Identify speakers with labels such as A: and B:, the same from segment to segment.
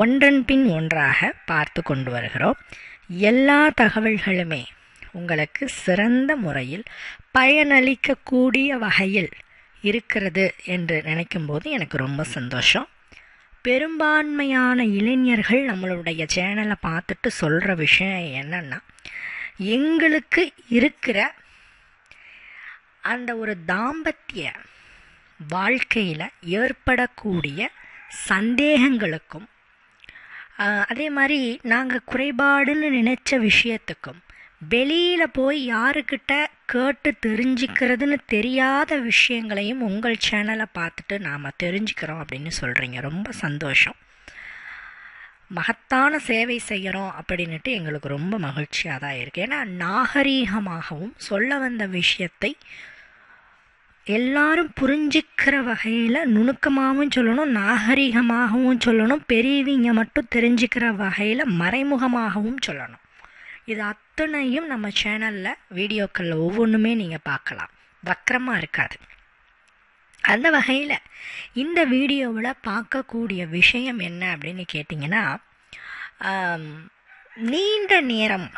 A: ஒன்றன் பின் ஒன்றாக பார்த்து கொண்டு வருகிறோம். எல்லா தகவல்களுமே உங்களுக்கு சிறந்த முறையில் பயனளிக்கக்கூடிய வகையில் இருக்கிறது என்று நினைக்கும்போது எனக்கு ரொம்ப சந்தோஷம். பெரும்பான்மையான இளைஞர்கள் நம்மளுடைய சேனலை பார்த்துட்டு சொல்கிற விஷயம் என்னென்னா எங்களுக்கு இருக்கிற அந்த ஒரு தாம்பத்திய வாழ்க்கையில் ஏற்படக்கூடிய சந்தேகங்களுக்கும் அதே மாதிரி நாங்கள் குறைபாடுன்னு நினச்ச விஷயத்துக்கும் வெளியில் போய் யாருக்கிட்ட கேட்டு தெரிஞ்சுக்கிறதுன்னு தெரியாத விஷயங்களையும் உங்கள் சேனலை பார்த்துட்டு நாம் தெரிஞ்சுக்கிறோம் அப்படின்னு சொல்கிறீங்க ரொம்ப சந்தோஷம். மகத்தான சேவை செய்கிறோம் அப்படின்ட்டு எங்களுக்கு ரொம்ப மகிழ்ச்சியாக தான் இருக்குது ஏன்னா நாகரீகமாகவும் சொல்ல வந்த விஷயத்தை எல்லாரும் புரிஞ்சுக்கிற வகையில் நுணுக்கமாகவும் சொல்லணும் நாகரிகமாகவும் சொல்லணும் பெரியவங்க மட்டும் தெரிஞ்சுக்கிற வகையில் மறைமுகமாகவும் சொல்லணும். இது அத்தனையும் நம்ம சேனலில் வீடியோக்களில் ஒவ்வொன்றுமே நீங்கள் பார்க்கலாம். வக்கரமாக இருக்காது. அந்த வகையில் இந்த வீடியோவில் பார்க்கக்கூடிய விஷயம் என்ன அப்படின்னு கேட்டிங்கன்னா நீண்ட நேரம்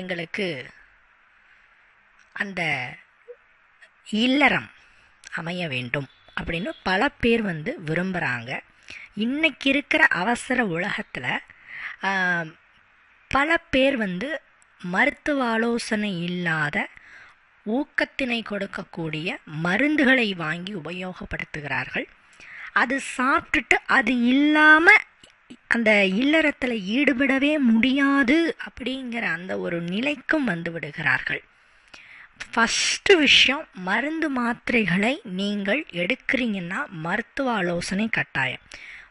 A: எங்களுக்கு அந்த இல்லறம் அமைய வேண்டும் அப்படின்னு பல பேர் வந்து விரும்புகிறாங்க இன்றைக்கி இருக்கிற அவசர உலகத்தில் பல பேர் வந்து மருத்துவ ஆலோசனை இல்லாத ஊக்கத்தினை கொடுக்கக்கூடிய மருந்துகளை வாங்கி உபயோகப்படுத்துகிறார்கள். அது சாப்பிட்டுட்டு அது இல்லாமல் அந்த இல்லறத்தில் ஈடுபடவே முடியாது அப்படிங்கிற அந்த ஒரு நிலைக்கும் வந்து விடுகிறார்கள். ஃபஸ்ட்டு விஷயம் மருந்து மாத்திரைகளை நீங்கள் எடுக்கிறீங்கன்னா மருத்துவ ஆலோசனை கட்டாயம்.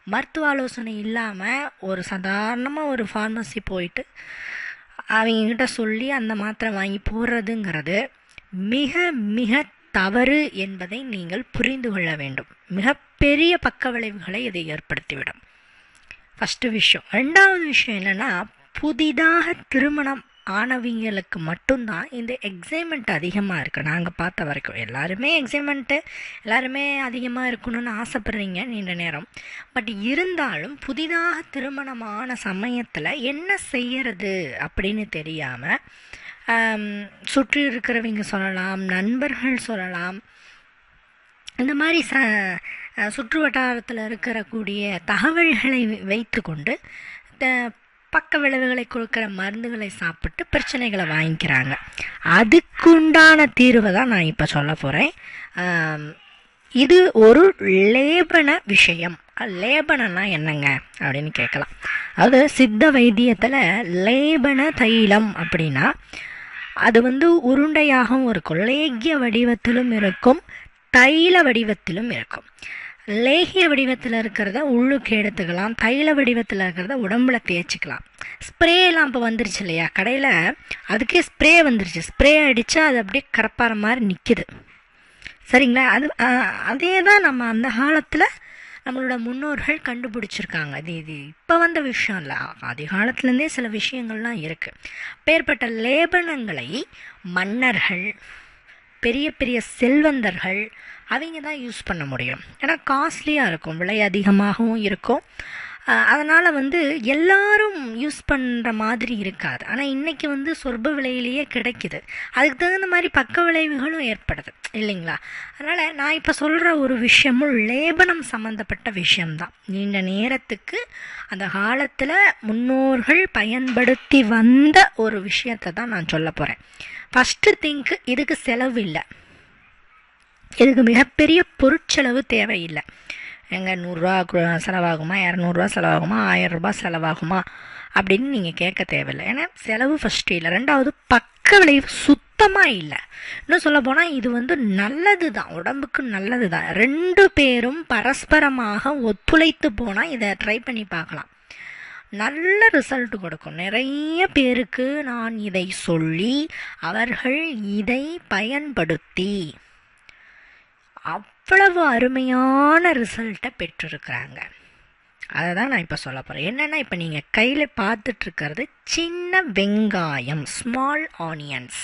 A: மருத்துவ ஆலோசனை இல்லாமல் ஒரு சாதாரணமாக ஒரு ஃபார்மசி போயிட்டு அவங்கக்கிட்ட சொல்லி அந்த மாத்திரை வாங்கி போடுறதுங்கிறது மிக மிக தவறு என்பதை நீங்கள் புரிந்து கொள்ள வேண்டும். மிகப்பெரிய பக்க விளைவுகளை இதை ஏற்படுத்திவிடும். ஃபஸ்ட்டு விஷயம். ரெண்டாவது விஷயம் என்னென்னா புதிதாக திருமணம் ஆனவங்களுக்கு மட்டும்தான் இந்த எக்ஸைமெண்ட் அதிகமாக இருக்குது நாங்கள் பார்த்த வரைக்கும் எல்லாருமே எக்ஸைமெண்ட்டு எல்லாருமே அதிகமாக இருக்கணும்னு ஆசைப்படுறீங்க நீண்ட நேரம். பட் இருந்தாலும் புதிதாக திருமணமான சமயத்தில் என்ன செய்யறது அப்படின்னு தெரியாமல் சுற்றி இருக்கிறவங்க சொல்லலாம் நண்பர்கள் சொல்லலாம் இந்த மாதிரி ச சுற்று வட்டாரத்தில் இருக்கக்கூடிய தகவல்களை வைத்து கொண்டு பக்க விளைவுகளை கொடுக்குற மருந்துகளை சாப்பிட்டு பிரச்சனைகளை வாங்கிக்கிறாங்க. அதுக்குண்டான தீர்வை தான் நான் இப்போ சொல்ல போகிறேன் இது ஒரு லேபன விஷயம். லேபனம்னா என்னங்க? அப்படின்னு கேட்கலாம். அதாவது சித்த வைத்தியத்தில் லேபன தைலம் அப்படின்னா அது வந்து உருண்டையாகவும் இருக்கும். லேகிய வடிவத்திலும் இருக்கும் தைல வடிவத்திலும் இருக்கும். லேகிய வடிவத்தில் இருக்கிறத உள்ளுக்கு எடுத்துக்கலாம் தைல வடிவத்தில் இருக்கிறத உடம்புல தேய்ச்சிக்கலாம். ஸ்ப்ரேலாம் இப்போ வந்துருச்சு இல்லையா? கடையில் அதுக்கே ஸ்ப்ரே வந்துருச்சு. ஸ்ப்ரே அடித்தா அது அப்படியே கரப்பாற மாதிரி நிற்கிது சரிங்களா? அது அதே தான் நம்ம அந்த காலத்தில் நம்மளோட முன்னோர்கள் கண்டுபிடிச்சிருக்காங்க. இது இது இப்போ வந்த விஷயம் இல்லை. ஆதி காலத்துலேருந்தே சில விஷயங்கள்லாம் இருக்குது பேர்பட்ட லேபனங்களை மன்னர்கள் பெரிய பெரிய செல்வந்தர்கள் அவங்க தான் யூஸ் பண்ண முடியும். ஏன்னா காஸ்ட்லியாக இருக்கும் விலை அதிகமாகவும் இருக்கும். அதனால் வந்து எல்லாரும் யூஸ் பண்ணுற மாதிரி இருக்காது. ஆனால் இன்றைக்கி வந்து சொற்ப விலையிலேயே கிடைக்குது. அதுக்கு தகுந்த மாதிரி பக்க விளைவுகளும் ஏற்படுது இல்லைங்களா? அதனால் நான் இப்போ சொல்கிற ஒரு விஷயமும் லேபனம் சம்மந்தப்பட்ட விஷயம்தான். நீண்ட நேரத்துக்கு அந்த காலத்தில் முன்னோர்கள் பயன்படுத்தி வந்த ஒரு விஷயத்தை தான் நான் சொல்ல போகிறேன் ஃபஸ்ட்டு திங்க்கு இதுக்கு செலவு இல்லை. இதுக்கு மிகப்பெரிய பொருட்செலவு தேவையில்லை. எங்கே நூறுரூவா செலவாகுமா? இரநூறுவா செலவாகுமா? ஆயிரம் ரூபாய் செலவாகுமா? அப்படின்னு நீங்கள் கேட்க தேவையில்லை. ஏன்னா செலவு ஃபஸ்ட்டு இல்லை. ரெண்டாவது பக்க விளைவு சுத்தமாக இல்லை. இன்னும் சொல்ல போனால் இது வந்து நல்லது தான் உடம்புக்கு நல்லது தான் ரெண்டு பேரும் பரஸ்பரமாக ஒத்துழைத்து போனால் இதை ட்ரை பண்ணி பார்க்கலாம். நல்ல ரிசல்ட் கொடுக்கும். நிறைய பேருக்கு நான் இதை சொல்லி அவர்கள் இதை பயன்படுத்தி அவ்வளவு அருமையான ரிசல்ட்டை பெற்றிருக்கிறாங்க. அதை தான் நான் இப்போ சொல்ல போகிறேன் என்னென்னா இப்போ நீங்கள் கையில் பார்த்துட்ருக்கிறது சின்ன வெங்காயம் ஸ்மால் ஆனியன்ஸ்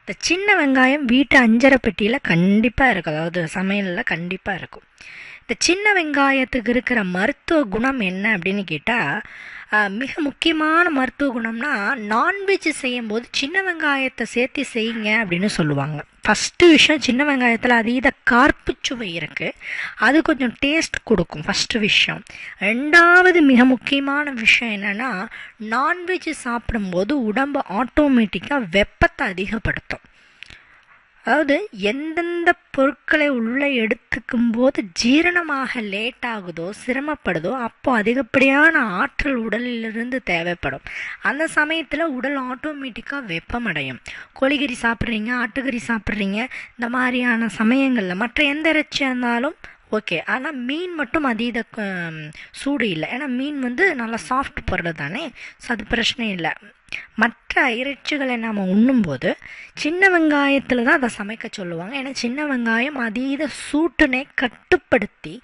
A: இந்த சின்ன வெங்காயம் வீட்டு அஞ்சரை பெட்டியில் கண்டிப்பாக இருக்கும் அதாவது சமையலில் கண்டிப்பாக இருக்கும். இந்த சின்ன வெங்காயத்துக்கு இருக்கிற மருத்துவ குணம் என்ன அப்படின்னு கேட்டால் மிக முக்கியமான மருத்துவ குணம்னா நான்வெஜ் செய்யும்போது சின்ன வெங்காயத்தை சேர்த்து செய்யுங்க அப்படின்னு சொல்லுவாங்க. ஃபஸ்ட்டு விஷயம் சின்ன வெங்காயத்தில் அதீத கார்ப்பு சுவை இருக்குது அது கொஞ்சம் டேஸ்ட் கொடுக்கும் ஃபஸ்ட்டு விஷயம். ரெண்டாவது மிக முக்கியமான விஷயம் என்னென்னா நான்வெஜ் சாப்பிடும்போது உடம்பு ஆட்டோமேட்டிக்காக வெப்பத்தை அதிகப்படுத்தும். அதாவது எந்தெந்த பொருட்களை உள்ளே எடுத்துக்கும் போது ஜீரணமாக லேட் ஆகுதோ சிரமப்படுதோ அப்போ அதிகப்படியான ஆற்றல் உடலிலிருந்து தேவைப்படும். அந்த சமயத்தில் உடல் ஆட்டோமேட்டிக்காக வெப்பமடையும். கோழிக்கறி சாப்பிட்றீங்க ஆட்டுக்கறி சாப்பிட்றீங்க இந்த மாதிரியான சமயங்களில் மற்ற எந்த இறைச்சியாக இருந்தாலும் ஓகே ஆனால் மீன் மட்டும் அதீத சூடு இல்லை. ஏன்னா மீன் வந்து நல்லா சாஃப்ட் பொருள் தானே ஸோ அது பிரச்சனை இல்லை. மற்ற இறைச்சிகளை நாம் உண்ணும்போது சின்ன வெங்காயத்தில் தான் அதை சமைக்க சொல்லுவாங்க. ஏன்னா சின்ன வெங்காயம் அதீத சூட்டினை கட்டுப்படுத்தி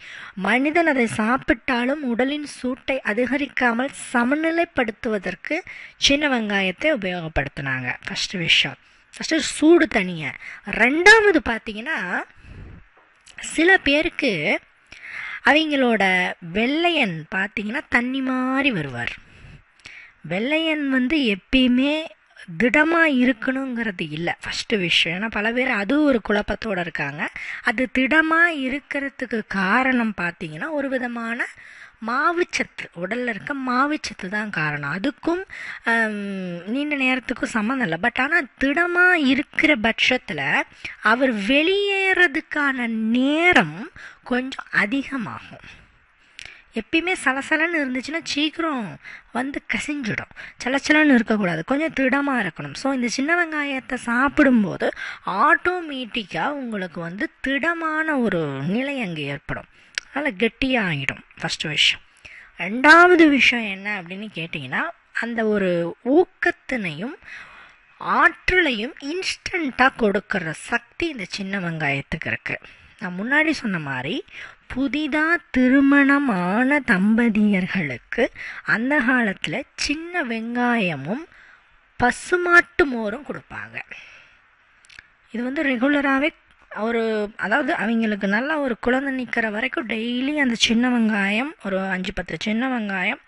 A: மனிதன் அதை சாப்பிட்டாலும் உடலின் சூட்டை அதிகரிக்காமல் சமநிலைப்படுத்துவதற்கு சின்ன வெங்காயத்தை உபயோகப்படுத்தினாங்க. ஃபஸ்ட்டு விஷயம். ஃபஸ்ட்டு சூடு தனியாக ரெண்டாவது பார்த்தீங்கன்னா சில பேருக்கு அவங்களோட வெள்ளையன் பார்த்தீங்கன்னா தண்ணி மாதிரி வருவார். வெள்ளையன் வந்து எப்பயுமே திடமாக இருக்கணுங்கிறது இல்லை. ஃபஸ்ட்டு விஷயம். ஏன்னா பல பேர் அது ஒரு குழப்பத்தோடு இருக்காங்க. அது திடமாக இருக்கிறதுக்கு காரணம் பார்த்தீங்கன்னா ஒரு விதமான மாவுச்சத்து. உடலில் இருக்க மாவுச்சத்து தான் காரணம். அதுக்கும் நீண்ட நேரத்துக்கும் சம்மந்தம் இல்லை. பட் ஆனால் திடமாக இருக்கிற பட்சத்தில் அவர் வெளியேறதுக்கான நேரம் கொஞ்சம் அதிகமாகும். எப்பயுமே சலசலன்னு இருந்துச்சுன்னா சீக்கிரம் வந்து கசிஞ்சிடும். சலச்சலன்னு இருக்கக்கூடாது. கொஞ்சம் திடமாக இருக்கணும். ஸோ இந்த சின்ன வெங்காயத்தை சாப்பிடும்போது ஆட்டோமேட்டிக்காக உங்களுக்கு வந்து திடமான ஒரு நிலை அங்கே ஏற்படும். அதனால் கெட்டியாக ஆகிடும் ஃபஸ்ட்டு விஷயம். ரெண்டாவது விஷயம் என்ன அப்படின்னு கேட்டிங்கன்னா அந்த ஒரு ஊக்கத்தினையும் ஆற்றலையும் இன்ஸ்டண்ட்டாக கொடுக்குற சக்தி இந்த சின்ன வெங்காயத்துக்கு இருக்குது நான் முன்னாடி சொன்ன மாதிரி புதிதாக திருமணமான தம்பதியர்களுக்கு அந்த காலத்தில் சின்ன வெங்காயமும் பசுமாட்டு மோரும் கொடுப்பாங்க. இது வந்து ரெகுலராகவே ஒரு அதாவது அவங்களுக்கு நல்லா ஒரு குழந்தை நிற்கிற வரைக்கும் டெய்லி அந்த சின்ன வெங்காயம் ஒரு அஞ்சு பத்து சின்ன வெங்காயம்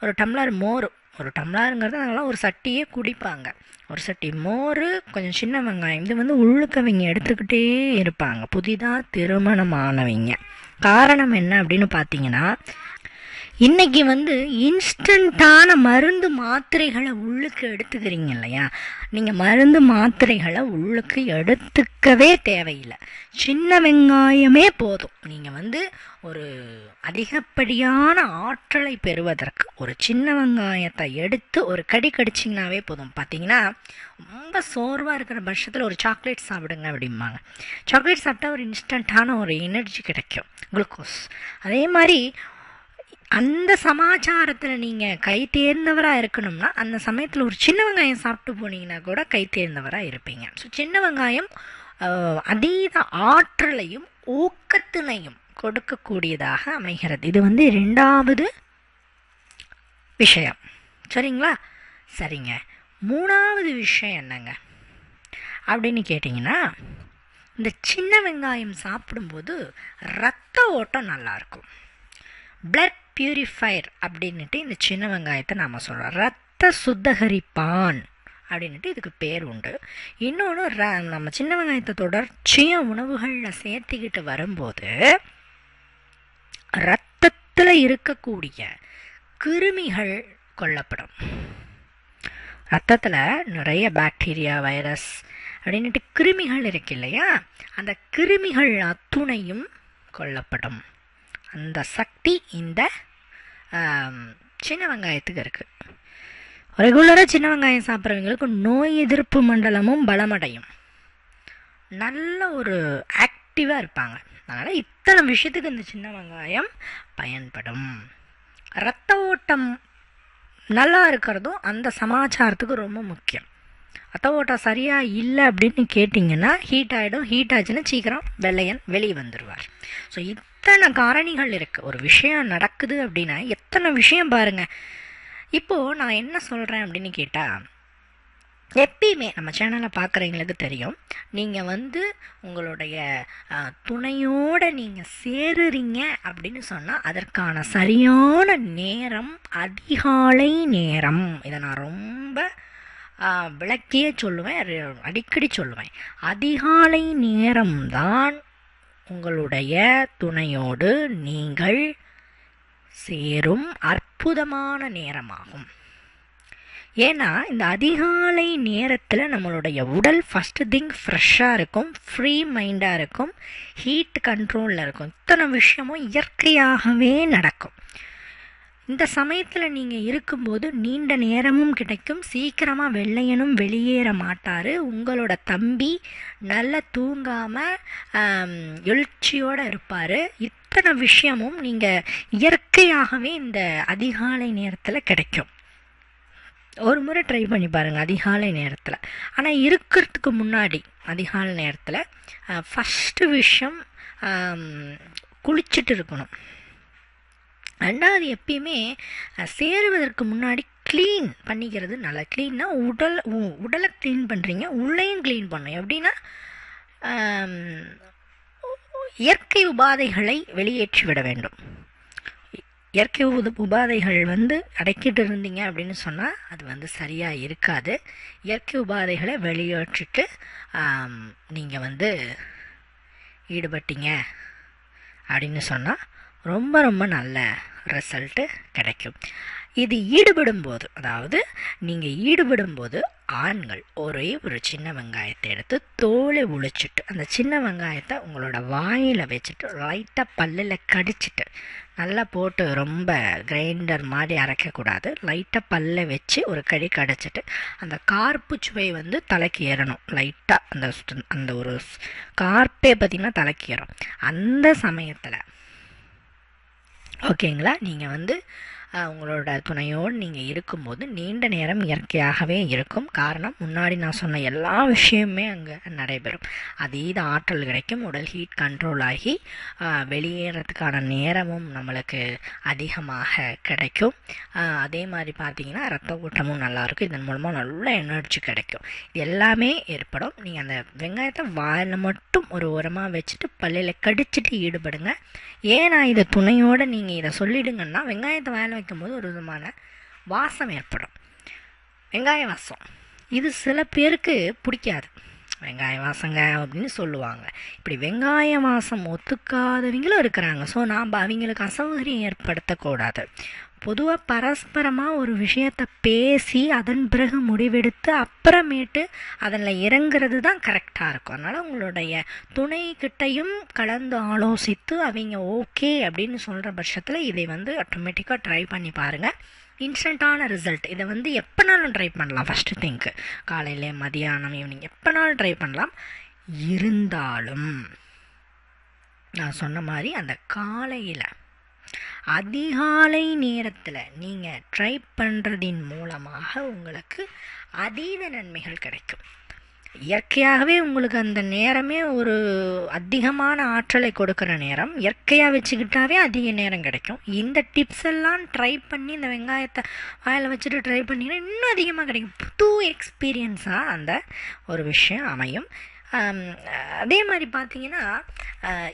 A: ஒரு டம்ளர் மோர். ஒரு டம்ளருங்கிறது அதெல்லாம் ஒரு சட்டியே குடிப்பாங்க. ஒரு சட்டி மோர் கொஞ்சம் சின்ன வெங்காயம். இது வந்து உள்ளுக்கவங்க எடுத்துக்கிட்டே இருப்பாங்க. புதிதாக திருமணமானவங்க. காரணம் என்ன அப்படின்னு பார்த்தீங்கன்னா இன்றைக்கி வந்து இன்ஸ்டண்ட்டான மருந்து மாத்திரைகளை உள்ளுக்கு எடுத்துக்கிறீங்க இல்லையா? நீங்கள் மருந்து மாத்திரைகளை உள்ளுக்கு எடுத்துக்கவே தேவையில்லை. சின்ன வெங்காயமே போதும். நீங்கள் வந்து ஒரு அதிகப்படியான ஆற்றலை பெறுவதற்கு ஒரு சின்ன வெங்காயத்தை எடுத்து ஒரு கடி கடிச்சிங்கனாவே போதும். பார்த்தீங்கன்னா ரொம்ப சோர்வாக இருக்கிற பட்சத்தில் ஒரு சாக்லேட் சாப்பிடுங்க அப்படிம்பாங்க. சாக்லேட் சாப்பிட்டா ஒரு இன்ஸ்டண்ட்டான ஒரு எனர்ஜி கிடைக்கும். குளுக்கோஸ். அதே மாதிரி அந்த சமாச்சாரத்தில் நீங்கள் கை தேர்ந்தவராக இருக்கணும்னா அந்த சமயத்தில் ஒரு சின்ன வெங்காயம் சாப்பிட்டு போனீங்கன்னா கூட கை தேர்ந்தவராக இருப்பீங்க. ஸோ சின்ன வெங்காயம் அதீத ஆற்றலையும் ஊக்கத்தினையும் கொடுக்கக்கூடியதாக அமைகிறது. இது வந்து ரெண்டாவது விஷயம். சரிங்களா? சரிங்க. மூணாவது விஷயம் என்னங்க? அப்படின்னு கேட்டிங்கன்னா இந்த சின்ன வெங்காயம் சாப்பிடும்போது ரத்த ஓட்டம் நல்லாயிருக்கும் பிளட் பியூரிஃபயர் அப்படின்ட்டு இந்த சின்ன வெங்காயத்தை நாம் சொல்கிறோம் ரத்த சுத்தகரிப்பான் அப்படின்ட்டு இதுக்கு பேர் உண்டு. இன்னொன்று ர நம்ம சின்ன வெங்காயத்தை தொடர்ச்சியாக உணவுகளில் சேர்த்துக்கிட்டு வரும்போது ரத்தத்தில் இருக்கக்கூடிய கிருமிகள் கொல்லப்படும். ரத்தத்தில் நிறைய பாக்டீரியா வைரஸ் அப்படின்ட்டு கிருமிகள் இருக்கு இல்லையா? அந்த கிருமிகள் அத்துணையும் கொல்லப்படும். அந்த சக்தி இந்த சின்ன வெங்காயத்துக்கு இருக்குது ரெகுலராக சின்ன வெங்காயம் சாப்பிட்றவங்களுக்கு நோய் எதிர்ப்பு மண்டலமும் பலமடையும். நல்ல ஒரு ஆக்டிவாக இருப்பாங்க. அதனால் இத்தனை விஷயத்துக்கு இந்த சின்ன வெங்காயம் பயன்படும். ரத்த ஓட்டம் நல்லா இருக்கிறதும் அந்த சமாச்சாரத்துக்கு ரொம்ப முக்கியம். அத்தோ ஓட்டம் சரியாக இல்லை அப்படின்னு கேட்டிங்கன்னா ஹீட் ஆகிடும் ஹீட் ஆச்சுன்னா சீக்கிரம் வெள்ளையன் வெளியே வந்துடுவார் ஸோ இத்தனை காரணிகள் இருக்குது ஒரு விஷயம் நடக்குது அப்படின்னா எத்தனை விஷயம் பாருங்கள் இப்போது நான் என்ன சொல்கிறேன் அப்படின்னு கேட்டால் எப்பயுமே நம்ம சேனலை பார்க்குறவங்களுக்கு தெரியும். நீங்கள் வந்து உங்களுடைய துணையோடு நீங்கள் சேருறீங்க அப்படின்னு சொன்னால் அதற்கான சரியான நேரம் அதிகாலை நேரம். இதை நான் ரொம்ப விளக்கியே சொல்லுவேன் அடிக்கடி சொல்லுவேன். அதிகாலை நேரம்தான் உங்களுடைய துணையோடு நீங்கள் சேரும் அற்புதமான நேரமாகும். ஏன்னா இந்த அதிகாலை நேரத்தில் நம்மளுடைய உடல் ஃபஸ்ட்டு திங் ஃப்ரெஷ்ஷாக இருக்கும் ஃப்ரீ மைண்டாக இருக்கும் ஹீட் கண்ட்ரோலில் இருக்கும். இத்தனை விஷயமும் இயற்கையாகவே நடக்கும். இந்த சமயத்தில் நீங்கள் இருக்கும்போது நீண்ட நேரமும் கிடைக்கும். சீக்கிரமாக வெள்ளையனும் வெளியேற மாட்டார். உங்களோட தம்பி நல்லா தூங்காமல் எழுச்சியோடு இருப்பார். இத்தனை விஷயமும் நீங்கள் இயற்கையாகவே இந்த அதிகாலை நேரத்தில் கிடைக்கும். ஒரு முறை ட்ரை பண்ணி பாருங்கள் அதிகாலை நேரத்தில். ஆனால் இருக்கிறதுக்கு முன்னாடி அதிகாலை நேரத்தில் ஃபஸ்ட்டு விஷயம் குளிச்சுட்டு இருக்கணும். ரெண்டாவது எப்பயுமே சேருவதற்கு முன்னாடி க்ளீன் பண்ணிக்கிறது நல்லா க்ளீன்னா உடல் உ- உடலை க்ளீன் பண்ணுறீங்க உள்ளையும் க்ளீன் பண்ணும் எப்படின்னா இயற்கை உபாதைகளை வெளியேற்றி விட வேண்டும். இயற்கை உத உபாதைகள் வந்து அடக்கிட்டு இருந்தீங்க அப்படின்னு சொன்னால் அது வந்து சரியாக இருக்காது. இயற்கை உபாதைகளை வெளியேற்றிட்டு நீங்கள் வந்து ஈடுபட்டீங்க அப்படின்னு சொன்னால் ரொம்ப ரொம்ப நல்ல ரிசல்ட்டு கிடைக்கும். இது ஈடுபடும் போது அதாவது நீங்கள் ஈடுபடும் போது ஆண்கள் ஒரே ஒரு சின்ன வெங்காயத்தை எடுத்து தோலை உழிச்சிட்டு அந்த சின்ன வெங்காயத்தை உங்களோட வாயில் வச்சுட்டு லைட்டாக பல்லில் கடிச்சிட்டு நல்லா போட்டு ரொம்ப கிரைண்டர் மாதிரி அரைக்கக்கூடாது. லைட்டாக பல்ல வச்சு ஒரு கடி கடிச்சிட்டு அந்த கார்ப்பு சுவை வந்து தலைக்கு ஏறணும். லைட்டாக அந்த அந்த ஒரு கார்ப்பே பார்த்திங்கன்னா தலைக்கு ஏறும். அந்த சமயத்தில் ஓகேங்களா? நீங்கள் வந்து உங்களோட துணையோடு நீங்கள் இருக்கும்போது நீண்ட நேரம் இயற்கையாகவே இருக்கும். காரணம் முன்னாடி நான் சொன்ன எல்லா விஷயமுமே அங்கே நடைபெறும். அதீத ஆற்றல் கிடைக்கும். உடல் ஹீட் கண்ட்ரோல் ஆகி வெளியேறதுக்கான நேரமும் நம்மளுக்கு அதிகமாக கிடைக்கும். அதே மாதிரி பார்த்தீங்கன்னா ரத்த ஓட்டமும் நல்லாயிருக்கும். இதன் மூலமாக நல்ல எனர்ஜி கிடைக்கும். இது எல்லாமே ஏற்படும். நீங்கள் அந்த வெங்காயத்தை வாயில் மட்டும் ஒரு உரமாக வச்சுட்டு பள்ளியில் கடிச்சிட்டு ஈடுபடுங்க. ஏன் நான் இதை துணையோடு நீங்கள் இதை சொல்லிடுங்கன்னா வெங்காயத்தை வாயில் வைக்கும்போது ஒரு விதமான வாசம் ஏற்படும். வெங்காய வாசம். இது சில பேருக்கு பிடிக்காது. வெங்காய வாசங்க அப்படின்னு சொல்லுவாங்க. இப்படி வெங்காய வாசம் ஒத்துக்காதவங்களும் இருக்கிறாங்க. ஸோ நாம் அவங்களுக்கு அசௌகரியம் ஏற்படுத்தக்கூடாது. பொதுவாக பரஸ்பரமாக ஒரு விஷயத்தை பேசி அதன் பிறகு முடிவெடுத்து அப்புறமேட்டு அதில் இறங்குறது தான் கரெக்டாக இருக்கும். அதனால் உங்களுடைய துணைக்கிட்டையும் கலந்து ஆலோசித்து அவங்க ஓகே அப்படின்னு சொல்கிற பட்சத்தில் இதை வந்து ஆட்டோமேட்டிக்காக ட்ரை பண்ணி பாருங்கள் இன்ஸ்டண்ட்டான ரிசல்ட் இதை வந்து எப்போனாலும் ட்ரை பண்ணலாம். ஃபஸ்ட்டு திங்க்கு காலையில் மதியானம் ஈவினிங் எப்போனாலும் ட்ரை பண்ணலாம். இருந்தாலும் நான் சொன்ன மாதிரி அந்த காலையில் அதிகாலை நேரத்தில் நீங்கள் ட்ரை பண்ணுறதின் மூலமாக உங்களுக்கு அதீத நன்மைகள் கிடைக்கும். இயற்கையாகவே உங்களுக்கு அந்த நேரமே ஒரு அதிகமான ஆற்றலை கொடுக்குற நேரம். இயற்கையாக வச்சுக்கிட்டாவே அதிக நேரம் கிடைக்கும். இந்த டிப்ஸ் எல்லாம் ட்ரை பண்ணி இந்த வெங்காயத்தை வாயில் வச்சுட்டு ட்ரை பண்ணிங்கன்னா இன்னும் அதிகமாக கிடைக்கும். புது எக்ஸ்பீரியன்ஸாக அந்த ஒரு விஷயம் அமையும். அதே மாதிரி பார்த்தீங்கன்னா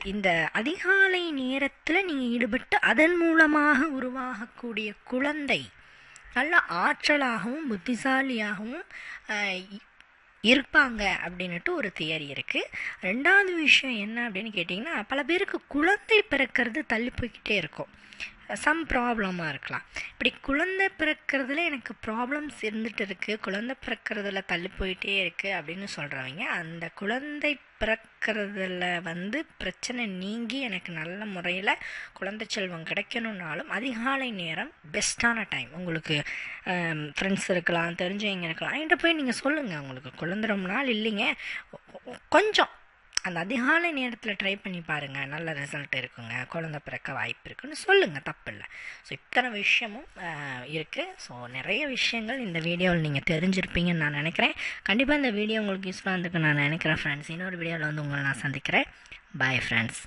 A: இந்த அதிகாலை நேரத்தில் நீங்கள் ஈடுபட்டு அதன் மூலமாக உருவாகக்கூடிய குழந்தை நல்ல ஆற்றலாகவும் புத்திசாலியாகவும் இருப்பாங்க அப்படின்னுட்டு ஒரு தியரி இருக்குது ரெண்டாவது விஷயம் என்ன அப்படின்னு கேட்டிங்கன்னா பல பேருக்கு குழந்தை பிறக்கிறது தள்ளி போய்கிட்டே இருக்கும். சம் ப்ராப்ளமாக இருக்கலாம். இப்படி குழந்தை பிறக்கிறதுல எனக்கு ப்ராப்ளம்ஸ் இருந்துட்டு இருக்குது குழந்தை பிறக்கிறதுல தள்ளி போயிட்டே இருக்குது அப்படின்னு சொல்கிறவங்க அந்த குழந்தை பிறக்கிறதுல வந்து பிரச்சனை நீங்கி எனக்கு நல்ல முறையில் குழந்தை செல்வம் கிடைக்கணுன்னாலும் அதிகாலை நேரம் பெஸ்ட்டான டைம் உங்களுக்கு ஃப்ரெண்ட்ஸ் இருக்கலாம் தெரிஞ்சவங்க இருக்கலாம். என்கிட்ட போய் நீங்கள் சொல்லுங்கள் உங்களுக்கு குழந்தை ரொம்ப நாள் இல்லைங்க. கொஞ்சம் அந்த அதிகாலை நேரத்தில் ட்ரை பண்ணி பாருங்கள் நல்ல ரிசல்ட் இருக்குங்க. குழந்த பிறக்க வாய்ப்பு இருக்குன்னு சொல்லுங்கள் தப்பில்லை. ஸோ இத்தனை விஷயமும் இருக்குது ஸோ நிறைய விஷயங்கள் இந்த வீடியோவில் நீங்கள் தெரிஞ்சிருப்பீங்கன்னு நான் நினைக்கிறேன். கண்டிப்பாக இந்த வீடியோ உங்களுக்கு யூஸ்ஃபுல்லாக இருந்துக்கு நான் நினைக்கிறேன் ஃப்ரெண்ட்ஸ் இன்னொரு வீடியோவில் வந்து உங்களை நான் சந்திக்கிறேன். Bye friends